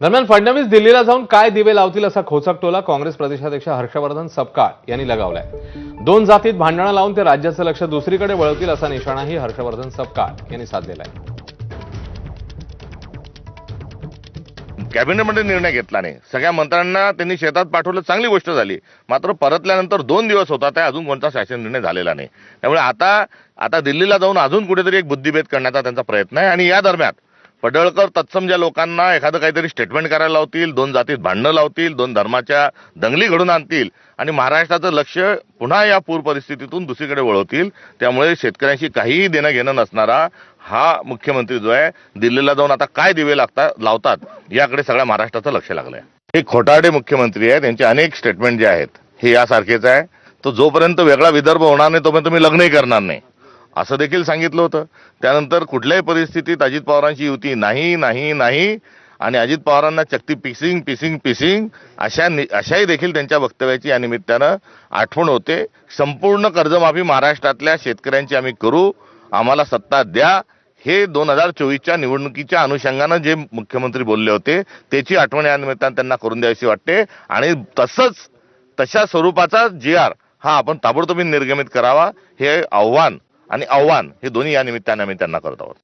दरम्यान फडणवीस दिल्लीला जाऊन काय दिवे लावतील असा खोचक टोला काँग्रेस प्रदेशाध्यक्ष हर्षवर्धन सपकाळ यांनी लगावलाय. दोन जातीत भांडणं लावून ते राज्याचं लक्ष दुसरीकडे वळवतील असा निशाणाही हर्षवर्धन सपकाळ यांनी साधलेला आहे कॅबिनेटमध्ये निर्णय घेतला नाही. सगळ्या मंत्र्यांना त्यांनी शेतात पाठवलं चांगली गोष्ट झाली. मात्र परतल्यानंतर दोन दिवस होता त्या अजून कोणता शासन निर्णय झालेला नाही. त्यामुळे आता आता दिल्लीला जाऊन अजून कुठेतरी एक बुद्धिभेद करण्याचा त्यांचा प्रयत्न आहे. आणि या दरम्यान पडळकर तत्सम ज्या लोकांना एखादं काहीतरी स्टेटमेंट करायला लावतील दोन जातीत भांडणं लावतील दोन धर्माच्या दंगली घडून आणतील आणि महाराष्ट्राचं लक्ष पुन्हा या पूर परिस्थितीतून दुसरीकडे वळवतील त्यामुळे शेतकऱ्यांशी काहीही देणं घेणं नसणारा हा मुख्यमंत्री जो आहे दिल्लीला जाऊन आता काय दिवे लागतात लावतात याकडे सगळ्या महाराष्ट्राचं लक्ष लागलंय. हे खोटारडे मुख्यमंत्री आहेत त्यांचे अनेक स्टेटमेंट जे आहेत हे यासारखेच आहे. तो जोपर्यंत वेगळा विदर्भ होणार नाही तोपर्यंत मी लग्नही करणार नाही. असं देखील सांगितलं होतं. त्यानंतर कुठल्याही परिस्थितीत अजित पवारांची युती नाही नाही नाही. आणि अजित पवारांना चक्ती पिसिंग पिसिंग पिसिंग अशा नि- अशाही देखील त्यांच्या वक्तव्याची या निमित्तानं आठवण होते. संपूर्ण कर्जमाफी महाराष्ट्रातल्या शेतकऱ्यांची आम्ही करू. आम्हाला सत्ता द्या. हे दोन हजार चोवीसच्या निवडणुकीच्या अनुषंगानं जे मुख्यमंत्री बोलले होते त्याची आठवण या निमित्तानं त्यांना करून द्यावीशी वाटते. आणि तसंच तशा स्वरूपाचा जी आर हा आपण ताबडतोब निर्गमित करावा हे आव्हान आणि आव्हान हे दोन्ही या निमित्ताने आम्ही त्यांना करत आहोत.